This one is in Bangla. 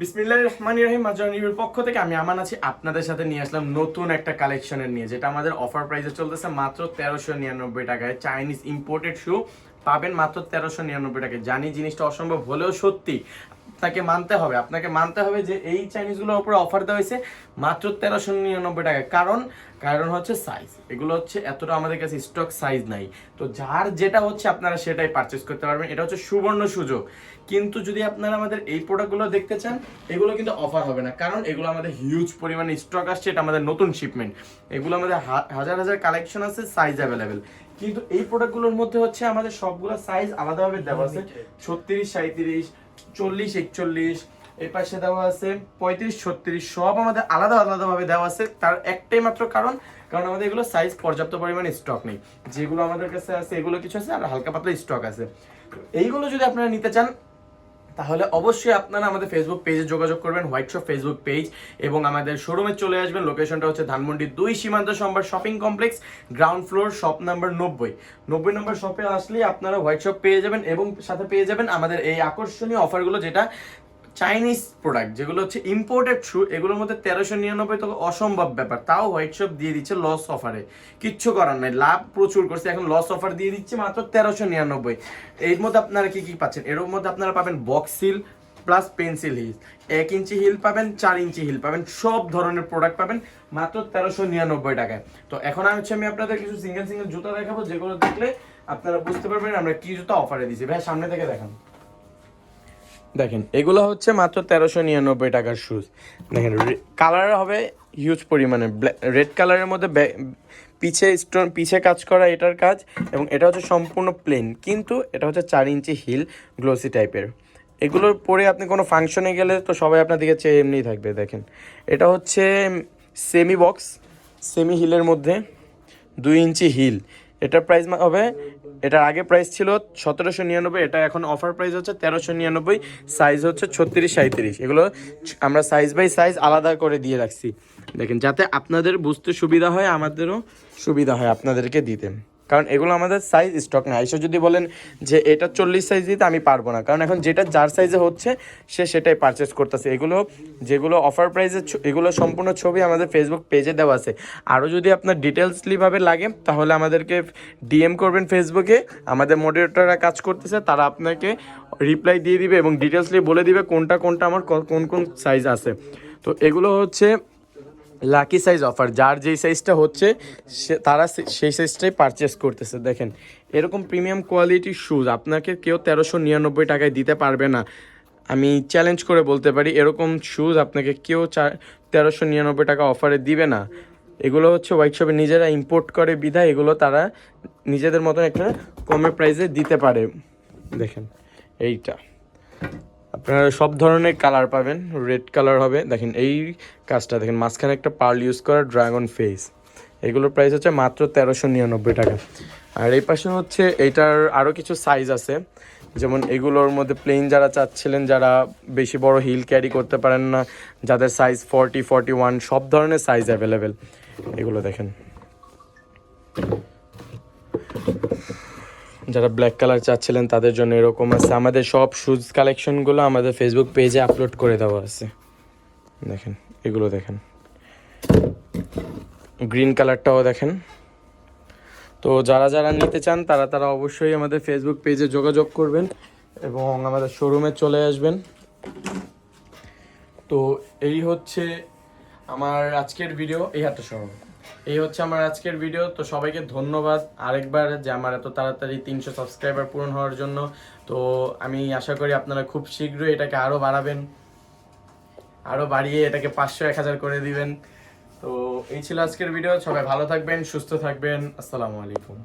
বিসমিল্লাহ রহমান রহিম, মাজর নিউর পক্ষ থেকে আমি আমান আছি। আপনাদের সাথে নিয়ে আসলাম নতুন একটা কালেকশনের নিয়ে, যেটা আমাদের অফার প্রাইসে চলতেছে মাত্র তেরোশো নিরানব্বই টাকায়। চাইনিজ ইম্পোর্টেড শু পাবেন মাত্র তেরোশো নিরানব্বই টাকায়। জানি জিনিসটা অসম্ভব হলেও সত্যি। আপনাকে মানতে হবে। আপনাকে মানতে হবে যে এই চাইনিজগুলোর উপরে অফার দেওয়া হয়েছে মাত্র তেরোশো নিরানব্বই টাকা। কারণ কারণ হচ্ছে সাইজ এগুলো হচ্ছে এতটা আমাদের কাছে স্টক সাইজ নাই। তো যার যেটা হচ্ছে আপনারা সেটাই পারচেস করতে পারবেন। এটা হচ্ছে সুবর্ণ সুযোগ। কিন্তু যদি আপনারা আমাদের এই প্রোডাক্টগুলো দেখতে চান এগুলো কিন্তু অফার হবে না। কারণ এগুলো আমাদের হিউজ পরিমাণে স্টক আসছে। এটা আমাদের নতুন শিপমেন্ট এগুলো আমাদের হা- হাজার হাজার কালেকশন আছে সাইজ অ্যাভেলেবেল কিন্তু এই প্রোডাক্টগুলোর মধ্যে হচ্ছে আমাদের সবগুলো সাইজ আলাদাভাবে দেওয়া আছে। ছত্রিশ সাঁত্রিশ চল্লিশ, একচল্লিশ। এর পাশে দেওয়া আছে পঁয়ত্রিশ, ছত্রিশ, সব আমাদের আলাদা, আলাদাভাবে দেওয়া আছে। তার একটাই মাত্র কারণ কারণ আমাদের এগুলো সাইজ পর্যাপ্ত পরিমাণে স্টক নেই। যেগুলো আমাদের কাছে আছে, এগুলো কিছু আছে আর হালকা পাতলা স্টক আছে। এইগুলো যদি আপনারা নিতে চান তাহলে অবশ্যই আপনারা আমাদের ফেসবুক পেজে যোগাযোগ করবেন হোয়াইট শপ ফেসবুক পেজ এবং আমাদের শোরুমে চলে আসবেন। লোকেশনটা হচ্ছে ধানমন্ডি দুই সীমান্ত সম্ভার shopping complex ground floor shop number নব্বই। নব্বই নম্বর শপে আসলে আপনারা হোয়াইট শপ পেয়ে যাবেন এবং সাথে পেয়ে যাবেন আমাদের এই আকর্ষণীয় অফারগুলো যেটা চাইনিজ প্রোডাক্ট যেগুলো হচ্ছে ইম্পোর্টেড শু এগুলোর মধ্যে তেরোশো নিরানব্বই তো অসম্ভব ব্যাপার। তাও হোয়াইট শপ দিয়ে দিচ্ছে লস অফারে কিচ্ছু করার নাই। লাভ প্রচুর করছে। এখন লস অফার দিয়ে দিচ্ছে মাত্র তেরোশো নিরানব্বই। এর মধ্যে আপনারা কি কি পাচ্ছেন? এর মধ্যে আপনারা পাবেন বক্স সিল প্লাস পেন্সিল হিল এক ইঞ্চি হিল পাবেন, চার ইঞ্চি হিল পাবেন, সব ধরনের প্রোডাক্ট পাবেন মাত্র তেরোশো নিরানব্বই টাকায়। তো এখন আমি হচ্ছে আমি আপনাদের কিছু সিঙ্গেল সিঙ্গেল জুতা দেখাবো, যেগুলো দেখলে আপনারা বুঝতে পারবেন আমরা কি জুতা অফারে দিচ্ছি ভাই, সামনে থেকে দেখান। দেখেন, এগুলো হচ্ছে মাত্র তেরোশো নিরানব্বই টাকার শুজ দেখেন কালার হবে হিউজ পরিমাণে। রেড কালারের মধ্যে পিছে স্টোন পিছে কাজ করা এটার কাজ এবং এটা হচ্ছে সম্পূর্ণ প্লেন কিন্তু এটা হচ্ছে চার ইঞ্চি হিল গ্লোসি টাইপের এগুলোর পরে আপনি কোনো ফাংশনে গেলে তো সবাই আপনার দিকে চেয়ে এমনিই থাকবে, দেখেন। এটা হচ্ছে সেমি বক্স সেমি হিলের মধ্যে দুই ইঞ্চি হিল এটার প্রাইস হবে, এটার আগে প্রাইস ছিল সতেরোশো নিরানব্বই, এটা এখন অফার প্রাইস হচ্ছে তেরোশো নিরানব্বই সাইজ হচ্ছে ছত্রিশ সাঁত্রিশ এগুলো আমরা সাইজ বাই সাইজ আলাদা করে দিয়ে রাখছি। দেখেন, যাতে আপনাদের বুঝতে সুবিধা হয়, আমাদেরও সুবিধা হয় আপনাদেরকে দিতে। কারণ এগুলো আমাদের সাইজ স্টক না এসে যদি বলেন যে এটা চল্লিশ সাইজ দিতে আমি পারব না, কারণ এখন যেটা যার সাইজে হচ্ছে, সে সেটাই পারচেস করতেছে। এগুলো, যেগুলো অফার প্রাইসে এগুলো সম্পূর্ণ ছবি আমাদের ফেসবুক পেজে দেওয়া আছে। আরও যদি আপনার ডিটেলসলিভাবে লাগে, তাহলে আমাদেরকে ডিএম করবেন ফেসবুকে আমাদের মডারেটররা কাজ করতেছে, তারা আপনাকে রিপ্লাই দিয়ে দিবে এবং ডিটেলসলি বলে দিবে কোনটা কোনটা আমার কোন কোন সাইজ আছে। তো এগুলো হচ্ছে লাকি সাইজ অফার যার যেই সাইজটা হচ্ছে, সে তারা সেই সাইজটাই পারচেস করতেছে, দেখেন। এরকম প্রিমিয়াম কোয়ালিটির শুজ আপনাকে কেউ তেরোশো নিরানব্বই টাকায় দিতে পারবে না। আমি চ্যালেঞ্জ করে বলতে পারি, এরকম শুজ আপনাকে কেউ চার তেরোশো নিরানব্বই টাকা অফারে দিবে না। এগুলো হচ্ছে হোয়াইট শপে নিজেরা ইম্পোর্ট করে বিধায়, এগুলো তারা নিজেদের মতন একটা কমে প্রাইসে দিতে পারে। দেখেন, এইটা। আপনারা সব ধরনের কালার পাবেন। রেড কালার হবে। দেখেন এই কাজটা দেখেন, মাঝখানে একটা পার্ল ইউজ করা ড্রাগন ফেস এগুলোর প্রাইস হচ্ছে মাত্র তেরোশো নিরানব্বই টাকা। আর এই পাশে হচ্ছে এইটার আরও কিছু সাইজ আছে। যেমন এগুলোর মধ্যে প্লেন যারা চাচ্ছিলেন, যারা বেশি বড় হিল ক্যারি করতে পারেন না, যাদের সাইজ ফর্টি ফর্টি ওয়ান সব ধরনের সাইজ অ্যাভেলেবেল এগুলো দেখেন। যারা ব্ল্যাক কালার চাচ্ছিলেন, তাদের জন্য এরকম আছে। আমাদের সব শুজ কালেকশনগুলো আমাদের ফেসবুক পেজে আপলোড করে দেওয়া আছে। দেখেন, এগুলো দেখেন। গ্রিন কালারটাও দেখেন। তো যারা যারা নিতে চান, তারা তারা অবশ্যই আমাদের ফেসবুক পেজে যোগাযোগ করবেন এবং আমাদের শোরুমে চলে আসবেন। তো এই হচ্ছে আমার আজকের ভিডিও এই হাতটা সহ এই হচ্ছে আমার আজকের ভিডিও তো সবাইকে ধন্যবাদ। আরেকবার যে আমার এত তাড়াতাড়ি তিনশো সাবস্ক্রাইবার পূরণ হওয়ার জন্য, তো আমি আশা করি আপনারা খুব শীঘ্রই এটাকে আরও বাড়াবেন। আরও বাড়িয়ে এটাকে পাঁচশো, এক হাজার করে দিবেন। তো এই ছিল আজকের ভিডিও সবাই ভালো থাকবেন, সুস্থ থাকবেন। আসসালামু আলাইকুম।